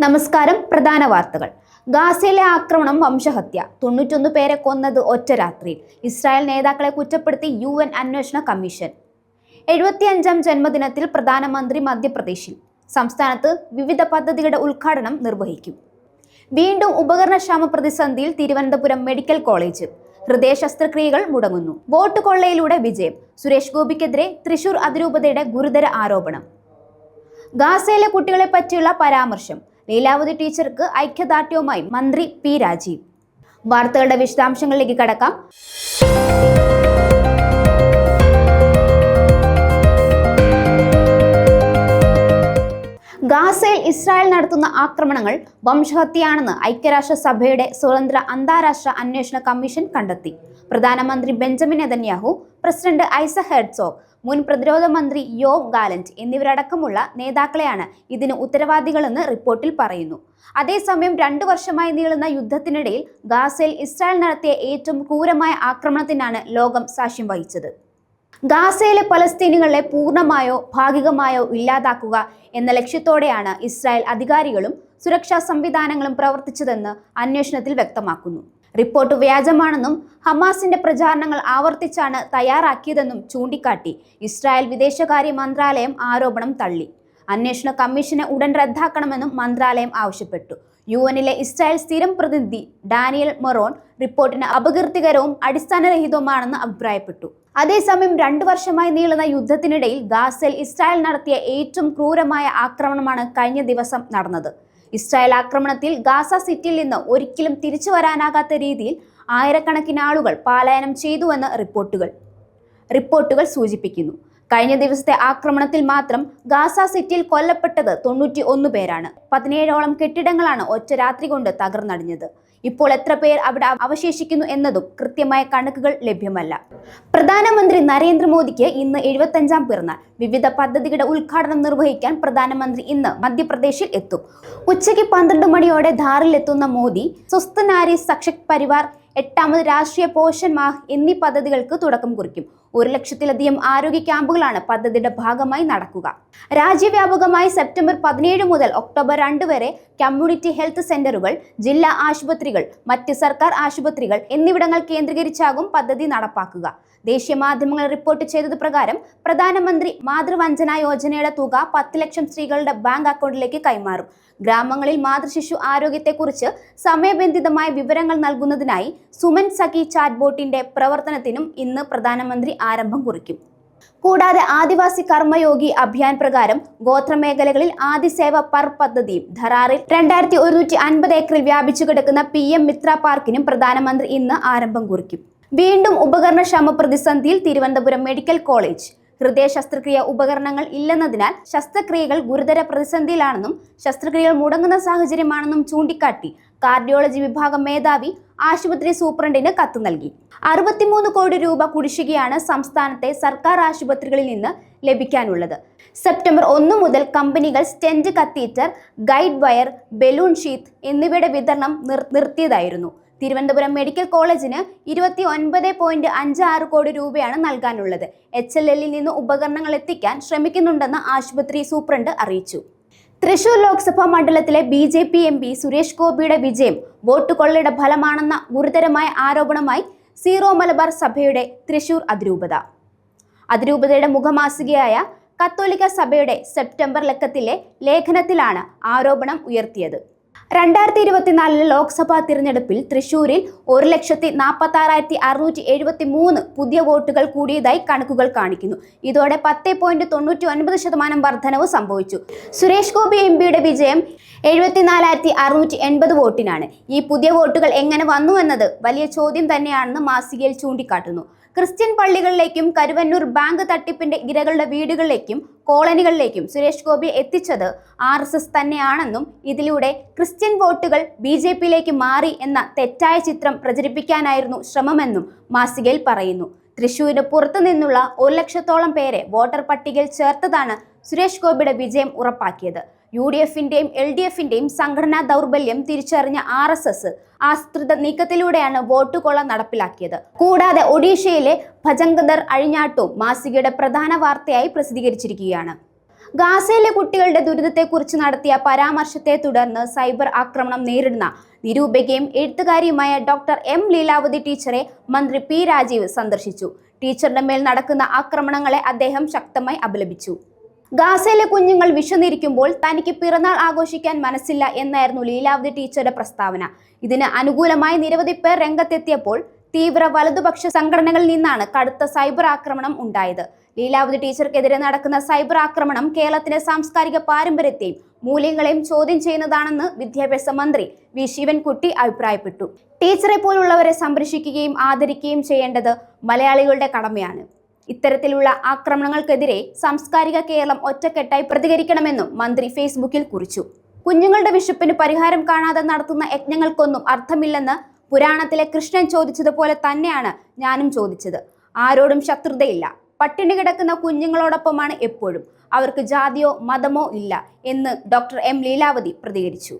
നമസ്കാരം പ്രധാന വാർത്തകൾ. ഗാസയിലെ ആക്രമണം വംശഹത്യ. തൊണ്ണൂറ്റൊന്ന് പേരെ കൊന്നത് ഒറ്റ രാത്രിയിൽ. ഇസ്രായേൽ നേതാക്കളെ കുറ്റപ്പെടുത്തി യു എൻ അന്വേഷണ കമ്മീഷൻ. എഴുപത്തിയഞ്ചാം ജന്മദിനത്തിൽ പ്രധാനമന്ത്രി മധ്യപ്രദേശിൽ. സംസ്ഥാനത്ത് വിവിധ പദ്ധതികളുടെ ഉദ്ഘാടനം നിർവഹിക്കും. വീണ്ടും ഉപകരണക്ഷാമ പ്രതിസന്ധിയിൽ തിരുവനന്തപുരം മെഡിക്കൽ കോളേജ്. ഹൃദയ ശസ്ത്രക്രിയകൾ മുടങ്ങുന്നു. വോട്ട് കൊള്ളയിലൂടെ വിജയം. സുരേഷ് ഗോപിക്കെതിരെ തൃശൂർ അതിരൂപതയുടെ ഗുരുതര ആരോപണം. ഗാസയിലെ കുട്ടികളെ പറ്റിയുള്ള പരാമർശം. ലീലാവതി ടീച്ചർക്ക് ഐക്യദാർഢ്യവുമായി മന്ത്രി പി രാജീവ്. വാർത്തകളുടെ വിശദാംശങ്ങളിലേക്ക് കടക്കാം. ഗാസയിൽ ഇസ്രായേൽ നടത്തുന്ന ആക്രമണങ്ങൾ വംശഹത്യയാണെന്ന് ഐക്യരാഷ്ട്രസഭയുടെ സ്വതന്ത്ര അന്താരാഷ്ട്ര അന്വേഷണ കമ്മീഷൻ കണ്ടെത്തി. പ്രധാനമന്ത്രി Benjamin Netanyahu president Isaac Herzog മുൻ പ്രതിരോധ മന്ത്രി യോവ് ഗാലന്റ് എന്നിവരടക്കമുള്ള നേതാക്കളെയാണ് ഇതിന് ഉത്തരവാദികളെന്ന് റിപ്പോർട്ടിൽ പറയുന്നു. അതേസമയം രണ്ടു വർഷമായി നീളുന്ന യുദ്ധത്തിനിടയിൽ ഗാസയിൽ ഇസ്രായേൽ നടത്തിയ ഏറ്റവും ക്രൂരമായ ആക്രമണത്തിനാണ് ലോകം സാക്ഷ്യം വഹിച്ചത്. ഗാസയിലെ പലസ്തീനികളെ പൂർണമായോ ഭാഗികമായോ ഇല്ലാതാക്കുക എന്ന ലക്ഷ്യത്തോടെയാണ് ഇസ്രായേൽ അധികാരികളും സുരക്ഷാ സംവിധാനങ്ങളും പ്രവർത്തിച്ചതെന്ന് അന്വേഷണത്തിൽ വ്യക്തമാക്കുന്നു. റിപ്പോർട്ട് വ്യാജമാണെന്നും ഹമാസിന്റെ പ്രചാരണങ്ങൾ ആവർത്തിച്ചാണ് തയ്യാറാക്കിയതെന്നും ചൂണ്ടിക്കാട്ടി. ഇസ്രായേൽ വിദേശകാര്യ മന്ത്രാലയം ആരോപണം തള്ളി. അന്വേഷണ കമ്മീഷനെ ഉടൻ റദ്ദാക്കണമെന്നും മന്ത്രാലയം ആവശ്യപ്പെട്ടു. യു എന്നിലെ ഇസ്രായേൽ സ്ഥിരം പ്രതിനിധി ഡാനിയൽ മൊറോൺ റിപ്പോർട്ടിന് അപകീർത്തികരവും അടിസ്ഥാനരഹിതവുമാണെന്ന് അഭിപ്രായപ്പെട്ടു. അതേസമയം രണ്ടു വർഷമായി നീളുന്ന യുദ്ധത്തിനിടയിൽ ഗാസയിൽ ഇസ്രായേൽ നടത്തിയ ഏറ്റവും ക്രൂരമായ ആക്രമണമാണ് കഴിഞ്ഞ ദിവസം നടന്നത്. ഇസ്രായേൽ ആക്രമണത്തിൽ ഗാസ സിറ്റിയിൽ നിന്ന് ഒരിക്കലും തിരിച്ചു വരാനാകാത്ത രീതിയിൽ ആയിരക്കണക്കിന് ആളുകൾ പലായനം ചെയ്തുവെന്ന് റിപ്പോർട്ടുകൾ റിപ്പോർട്ടുകൾ സൂചിപ്പിക്കുന്നു. കഴിഞ്ഞ ദിവസത്തെ ആക്രമണത്തിൽ മാത്രം ഗാസ സിറ്റിയിൽ കൊല്ലപ്പെട്ടത് തൊണ്ണൂറ്റി ഒന്ന് പേരാണ്. പതിനേഴോളം കെട്ടിടങ്ങളാണ് ഒറ്റ രാത്രി കൊണ്ട് തകർന്നടിഞ്ഞത്. ഇപ്പോൾ എത്ര പേർ അവിടെ അവശേഷിക്കുന്നു എന്നതും കൃത്യമായ കണക്കുകൾ ലഭ്യമല്ല. പ്രധാനമന്ത്രി നരേന്ദ്രമോദിക്ക് ഇന്ന് എഴുപത്തഞ്ചാം പിറന്നാൾ. വിവിധ പദ്ധതികളുടെ ഉദ്ഘാടനം നിർവഹിക്കാൻ പ്രധാനമന്ത്രി ഇന്ന് മധ്യപ്രദേശിൽ എത്തും. ഉച്ചയ്ക്ക് പന്ത്രണ്ട് മണിയോടെ ധാറിലെത്തുന്ന മോദി സ്വസ്ഥ നാരി പരിവാർ എട്ടാമത് രാഷ്ട്രീയ പോഷൻ മാഹ് എന്നീ പദ്ധതികൾക്ക് തുടക്കം കുറിക്കും. ഒരു ലക്ഷത്തിലധികം ആരോഗ്യ ക്യാമ്പുകളാണ് പദ്ധതിയുടെ ഭാഗമായി നടക്കുക. രാജ്യവ്യാപകമായി സെപ്റ്റംബർ പതിനേഴ് മുതൽ ഒക്ടോബർ രണ്ട് വരെ കമ്മ്യൂണിറ്റി ഹെൽത്ത് സെന്ററുകൾ ജില്ലാ ആശുപത്രികൾ മറ്റ് സർക്കാർ ആശുപത്രികൾ എന്നിവിടങ്ങൾ കേന്ദ്രീകരിച്ചാകും പദ്ധതി നടപ്പാക്കുക. ദേശീയ മാധ്യമങ്ങൾ റിപ്പോർട്ട് ചെയ്തത് പ്രകാരം പ്രധാനമന്ത്രി മാതൃവഞ്ചന യോജനയുടെ തുക പത്ത് ലക്ഷം സ്ത്രീകളുടെ ബാങ്ക് അക്കൗണ്ടിലേക്ക് കൈമാറും. ഗ്രാമങ്ങളിൽ മാതൃശിശു ആരോഗ്യത്തെക്കുറിച്ച് സമയബന്ധിതമായ വിവരങ്ങൾ നൽകുന്നതിനായി സുമൻ സഖി ചാറ്റ് ബോട്ടിന്റെ പ്രവർത്തനത്തിനും ഇന്ന് പ്രധാനമന്ത്രി ആരംഭം കുറിക്കും. കൂടാതെ ആദിവാസി കർമ്മയോഗി അഭിയാൻ പ്രകാരം ഗോത്രമേഖലകളിൽ ആദിസേവ പർ പദ്ധതിയും ധറാറിൽ രണ്ടായിരത്തി ഒരുന്നൂറ്റി അൻപത് ഏക്കറിൽ വ്യാപിച്ചു കിടക്കുന്ന പി എം മിത്ര പാർക്കിനും പ്രധാനമന്ത്രി ഇന്ന് ആരംഭം കുറിക്കും. വീണ്ടും ഉപകരണക്ഷമ പ്രതിസന്ധിയിൽ തിരുവനന്തപുരം മെഡിക്കൽ കോളേജ് ഹൃദയ ശസ്ത്രക്രിയ ഉപകരണങ്ങൾ ഇല്ലെന്നതിനാൽ ശസ്ത്രക്രിയകൾ ഗുരുതര പ്രതിസന്ധിയിലാണെന്നും ശസ്ത്രക്രിയകൾ മുടങ്ങുന്ന സാഹചര്യമാണെന്നും ചൂണ്ടിക്കാട്ടി കാർഡിയോളജി വിഭാഗം മേധാവി ആശുപത്രി സൂപ്രണ്ടിന് കത്ത് നൽകി. അറുപത്തിമൂന്ന് കോടി രൂപ കുടിശ്ശികയാണ് സംസ്ഥാനത്തെ സർക്കാർ ആശുപത്രികളിൽ നിന്ന് ലഭിക്കാനുള്ളത്. സെപ്റ്റംബർ ഒന്ന് മുതൽ കമ്പനികൾ stent catheter guide wire balloon sheath എന്നിവയുടെ വിതരണം നിർ നിർത്തിയതായിരുന്നു. തിരുവനന്തപുരം മെഡിക്കൽ കോളേജിന് ഇരുപത്തി ഒൻപത് പോയിന്റ് അഞ്ച് ആറ് കോടി രൂപയാണ് നൽകാനുള്ളത്. എച്ച് എൽ എല്ലിൽ നിന്ന് ഉപകരണങ്ങൾ എത്തിക്കാൻ ശ്രമിക്കുന്നുണ്ടെന്ന് ആശുപത്രി സൂപ്രണ്ട് അറിയിച്ചു. തൃശൂർ ലോക്സഭാ മണ്ഡലത്തിലെ B J P M P Suresh ഗോപിയുടെ വിജയം വോട്ട് കൊള്ളയുടെ ഫലമാണെന്ന ഗുരുതരമായ ആരോപണമായി സീറോ മലബാർ സഭയുടെ തൃശൂർ അതിരൂപത. അതിരൂപതയുടെ മുഖമാസികയായ കത്തോലിക്ക സഭയുടെ സെപ്റ്റംബർ ലക്കത്തിലെ ലേഖനത്തിലാണ് ആരോപണം ഉയർത്തിയത്. രണ്ടായിരത്തി ഇരുപത്തിനാലിലെ ലോക്സഭാ തിരഞ്ഞെടുപ്പിൽ തൃശൂരിൽ ഒരു ലക്ഷത്തി നാൽപ്പത്തി ആറായിരത്തി അറുന്നൂറ്റി എഴുപത്തി മൂന്ന് പുതിയ വോട്ടുകൾ കൂടിയതായി കണക്കുകൾ കാണിക്കുന്നു. ഇതോടെ പത്ത് പോയിന്റ് തൊണ്ണൂറ്റി ഒൻപത് ശതമാനം വർധനവ് സംഭവിച്ചു. സുരേഷ് ഗോപി എം പിയുടെ വിജയം എഴുപത്തിനാലായിരത്തി അറുന്നൂറ്റി എൺപത് വോട്ടിനാണ്. ഈ പുതിയ വോട്ടുകൾ എങ്ങനെ വന്നു എന്നത് വലിയ ചോദ്യം തന്നെയാണെന്ന് മാസികയിൽ ചൂണ്ടിക്കാട്ടുന്നു. ക്രിസ്ത്യൻ പള്ളികളിലേക്കും കരുവന്നൂർ ബാങ്ക് തട്ടിപ്പിന്റെ ഇരകളുടെ വീടുകളിലേക്കും കോളനികളിലേക്കും സുരേഷ് ഗോപി എത്തിച്ചത് ആർ എസ് എസ് തന്നെയാണെന്നും ഇതിലൂടെ ക്രിസ്ത്യൻ വോട്ടുകൾ ബി ജെ പിയിലേക്ക് മാറി എന്ന തെറ്റായ ചിത്രം പ്രചരിപ്പിക്കാനായിരുന്നു ശ്രമമെന്നും മാസികയിൽ പറയുന്നു. തൃശൂരിന് പുറത്തു നിന്നുള്ള ഒരു ലക്ഷത്തോളം പേരെ വോട്ടർ പട്ടികയിൽ ചേർത്തതാണ് സുരേഷ് ഗോപിയുടെ വിജയം ഉറപ്പാക്കിയത്. യു ഡി എഫിന്റെയും എൽ ഡി എഫിന്റെയും സംഘടനാ ദൗർബല്യം തിരിച്ചറിഞ്ഞ ആർ എസ് എസ് ആസൂത്രിത നീക്കത്തിലൂടെയാണ് വോട്ട് കൊള്ള നടപ്പിലാക്കിയത്. കൂടാതെ ഒഡീഷയിലെ ഭജങ്കദർ അഴിഞ്ഞാട്ടവും മാസികയുടെ പ്രധാന വാർത്തയായി പ്രസിദ്ധീകരിച്ചിരിക്കുകയാണ്. ഗാസയിലെ കുട്ടികളുടെ ദുരിതത്തെക്കുറിച്ച് നടത്തിയ പരാമർശത്തെ തുടർന്ന് സൈബർ ആക്രമണം നേരിടുന്ന നിരൂപകയും എഴുത്തുകാരിയുമായ ഡോക്ടർ എം ലീലാവതി ടീച്ചറെ മന്ത്രി പി രാജീവ് സന്ദർശിച്ചു. ടീച്ചറുടെ മേൽ നടക്കുന്ന ആക്രമണങ്ങളെ അദ്ദേഹം ശക്തമായി അപലപിച്ചു. ഗാസയിലെ കുഞ്ഞുങ്ങൾ വിശന്നിരിക്കുമ്പോൾ തനിക്ക് പിറന്നാൾ ആഘോഷിക്കാൻ മനസ്സില്ല എന്നായിരുന്നു ലീലാവതി ടീച്ചറുടെ പ്രസ്താവന. ഇതിന് അനുകൂലമായി നിരവധി പേർ രംഗത്തെത്തിയപ്പോൾ തീവ്ര വലതുപക്ഷ സംഘടനകളിൽ നിന്നാണ് കടുത്ത സൈബർ ആക്രമണം ഉണ്ടായത്. ലീലാവതി ടീച്ചർക്കെതിരെ നടക്കുന്ന സൈബർ ആക്രമണം കേരളത്തിന്റെ സാംസ്കാരിക പാരമ്പര്യത്തെയും മൂല്യങ്ങളെയും ചോദ്യം ചെയ്യുന്നതാണെന്ന് വിദ്യാഭ്യാസ മന്ത്രി വി. ശിവൻകുട്ടി അഭിപ്രായപ്പെട്ടു. ടീച്ചറെ പോലുള്ളവരെ സംരക്ഷിക്കുകയും ആദരിക്കുകയും ചെയ്യേണ്ടത് മലയാളികളുടെ കടമയാണ്. ഇത്തരത്തിലുള്ള ആക്രമണങ്ങൾക്കെതിരെ സാംസ്കാരിക കേരളം ഒറ്റക്കെട്ടായി പ്രതികരിക്കണമെന്നും മന്ത്രി ഫേസ്ബുക്കിൽ കുറിച്ചു. കുഞ്ഞുങ്ങളുടെ വിശപ്പിന് പരിഹാരം കാണാതെ നടത്തുന്ന യജ്ഞങ്ങൾക്കൊന്നും അർത്ഥമില്ലെന്ന് പുരാണത്തിലെ കൃഷ്ണൻ ചോദിച്ചതുപോലെ തന്നെയാണ് ഞാനും ചോദിച്ചത്. ആരോടും ശത്രുതയില്ല. പട്ടിണി കിടക്കുന്ന കുഞ്ഞുങ്ങളോടൊപ്പമാണ് എപ്പോഴും. അവർക്ക് ജാതിയോ മതമോ ഇല്ല എന്ന് ഡോക്ടർ എം ലീലാവതി പ്രതികരിച്ചു.